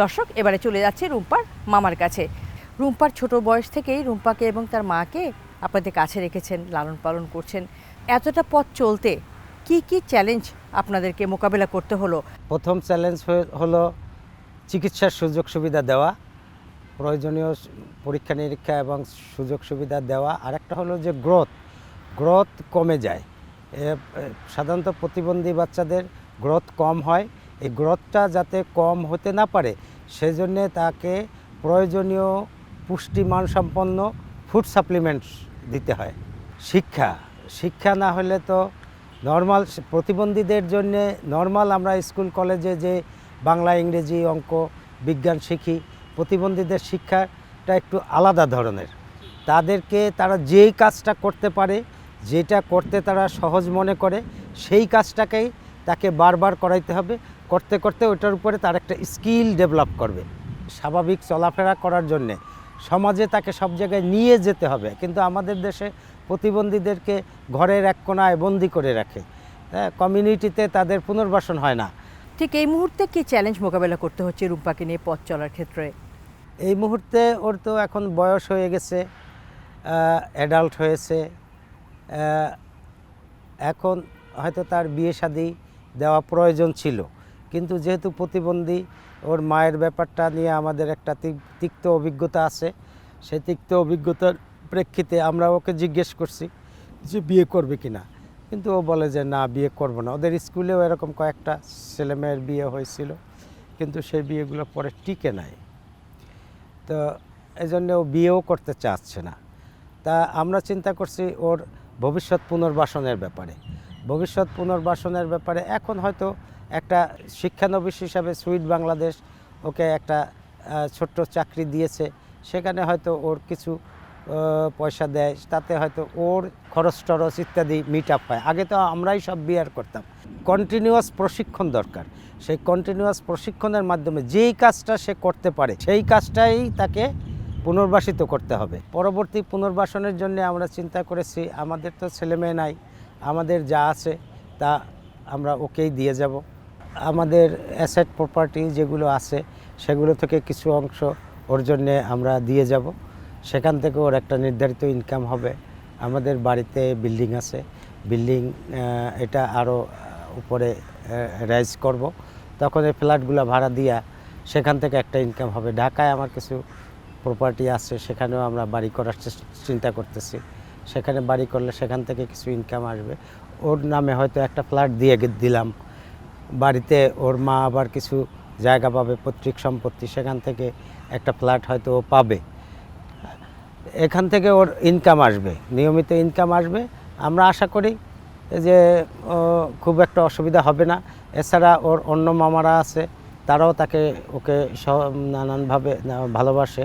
দর্শক, এবারে চলে যাচ্ছে রুম্পার মামার কাছে। রুম্পার ছোট বয়স থেকেই রুম্পাকে এবং তার মাকে আপনাদের কাছে রেখেছেন, লালন পালন করছেন। এতটা পথ চলতে কি কি চ্যালেঞ্জ আপনাদেরকে মোকাবেলা করতে হলো? প্রথম চ্যালেঞ্জ হলো চিকিৎসার সুযোগ সুবিধা দেওয়া, প্রয়োজনীয় পরীক্ষা নিরীক্ষা এবং সুযোগ সুবিধা দেওয়া। আরেকটা হলো যে গ্রোথ গ্রোথ কমে যায়। সাধারণত প্রতিবন্ধী বাচ্চাদের গ্রোথ কম হয়। এই গ্রোথটা যাতে কম হতে না পারে, সেজন্যে তাকে প্রয়োজনীয় পুষ্টিমান সম্পন্ন ফুড সাপ্লিমেন্টস দিতে হয়। শিক্ষা শিক্ষা না হলে তো নর্মাল, প্রতিবন্ধীদের জন্য নর্মাল আমরা স্কুল, কলেজে যে বাংলা, ইংরেজি অঙ্ক, বিজ্ঞান শিখি, প্রতিবন্ধীদের শিক্ষাটা একটু আলাদা ধরনের। তাদেরকে তারা যেই কাজটা করতে পারে, যেটা করতে তারা সহজ মনে করে, সেই কাজটাকেই তাকে বারবার করাইতে হবে। করতে করতে ওটার উপরে তার একটা স্কিল ডেভেলপ করবে। স্বাভাবিক চলাফেরা করার জন্যে। সমাজে তাকে সব জায়গায় নিয়ে যেতে হবে। কিন্তু আমাদের দেশে প্রতিবন্ধীদেরকে ঘরের এক কোনায় বন্দি করে রাখে। হ্যাঁ কমিউনিটিতে তাদের পুনর্বাসন হয় না। ঠিক এই মুহূর্তে কি চ্যালেঞ্জ মোকাবেলা করতে হচ্ছে রূপাকে নিয়ে পথ চলার ক্ষেত্রে? এই মুহূর্তে ওর তো এখন বয়স হয়ে গেছে অ্যাডাল্ট হয়েছে এখন হয়তো তার বিয়ে শাদি দেওয়া প্রয়োজন ছিল। কিন্তু যেহেতু প্রতিবন্ধী, ওর মায়ের ব্যাপারটা নিয়ে আমাদের একটা তিক- তিক্ত অভিজ্ঞতা আছে। সেই তিক্ত অভিজ্ঞতার প্রেক্ষিতে আমরা ওকে জিজ্ঞেস করছি যে বিয়ে করবে কি না কিন্তু ও বলে যে, না, বিয়ে করব না। ওদের স্কুলেও এরকম কয়েকটা ছেলেমেয়ের বিয়ে হয়েছিল, কিন্তু সেই বিয়েগুলো পরে টিকে নাই। তো এই জন্য ও বিয়েও করতে চাচ্ছে না। তা আমরা চিন্তা করছি ওর ভবিষ্যৎ পুনর্বাসনের ব্যাপারে। ভবিষ্যৎ পুনর্বাসনের ব্যাপারে এখন হয়তো একটা শিক্ষানবিশ হিসাবে সুইট বাংলাদেশ ওকে একটা ছোট্ট চাকরি দিয়েছে, সেখানে হয়তো ওর কিছু পয়সা দেয়, তাতে হয়তো ওর খরচ টরচ ইত্যাদি মিট আপ হয়। আগে তো আমরাই সব বিয়ার করতাম। কন্টিনিউয়াস প্রশিক্ষণ দরকার। সেই কন্টিনিউয়াস প্রশিক্ষণের মাধ্যমে যেই কাজটা সে করতে পারে, সেই কাজটাই তাকে পুনর্বাসিত করতে হবে। পরবর্তী পুনর্বাসনের জন্য আমরা চিন্তা করেছি, আমাদের তো ছেলেমেয়ে নাই আমাদের যা আছে তা আমরা ওকেই দিয়ে যাব। আমাদের অ্যাসেট প্রপার্টি যেগুলো আছে সেগুলো থেকে কিছু অংশ ওর জন্যে আমরা দিয়ে যাব। সেখান থেকে ওর একটা নির্ধারিত ইনকাম হবে। আমাদের বাড়িতে বিল্ডিং আছে। বিল্ডিং এটা আরও উপরে রাইজ করব। তখন এই ফ্ল্যাটগুলো ভাড়া দিয়া সেখান থেকে একটা ইনকাম হবে। ঢাকায় আমার কিছু প্রপার্টি আছে, সেখানেও আমরা বাড়ি করার চিন্তা করতেছি। সেখানে বাড়ি করলে সেখান থেকে কিছু ইনকাম আসবে। ওর নামে হয়তো একটা ফ্ল্যাট দিয়ে দিলাম। বাড়িতে ওর মা আবার কিছু জায়গা পাবে, পৈতৃক সম্পত্তি, সেখান থেকে একটা ফ্ল্যাট হয়তো ও পাবে। এখান থেকে ওর ইনকাম আসবে, নিয়মিত ইনকাম আসবে। আমরা আশা করি যে খুব একটা অসুবিধা হবে না। এছাড়া ওর অন্য মামারা আছে, তারাও তাকে ওকে নানানভাবে ভালোবাসে।